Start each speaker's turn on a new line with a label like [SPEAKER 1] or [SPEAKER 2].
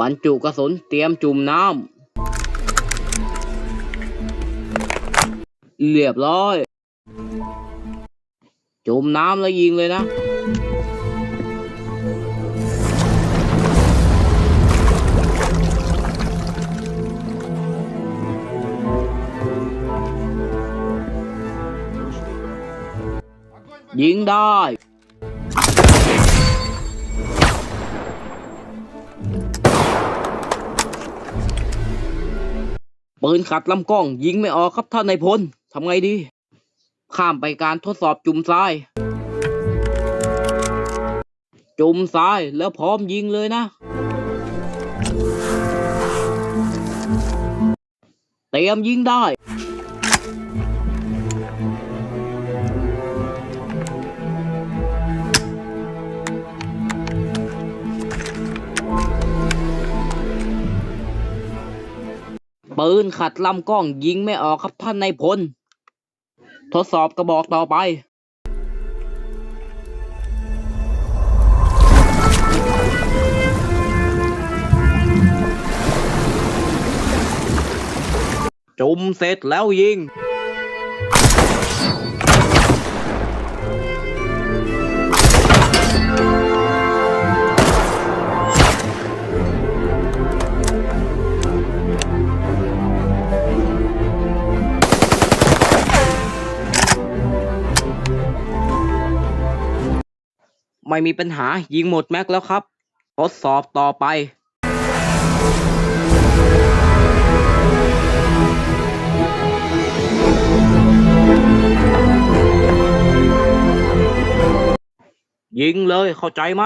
[SPEAKER 1] บรรจุกระสุนเตรียมจุ่มน้ำเรียบร้อย จุ่มน้ำแล้วยิงเลยนะยิงได้ ปืนขัดลำกล้อง ยิงไม่ออกครับท่านนายพลทำไงดี ข้ามไปการทดสอบจุ่มทราย จุ่มทรายแล้วพร้อมยิงเลยนะ เตรียมยิงได้ ปืนขัดลำกล้องยิงไม่ออกครับท่านนายพล ทดสอบกระบอกต่อไปจุ่มเสร็จแล้วยิง ไม่มีปัญหายิงหมดแม็กแล้วครับ ทดสอบต่อไป ยิงเลยเข้าใจไหม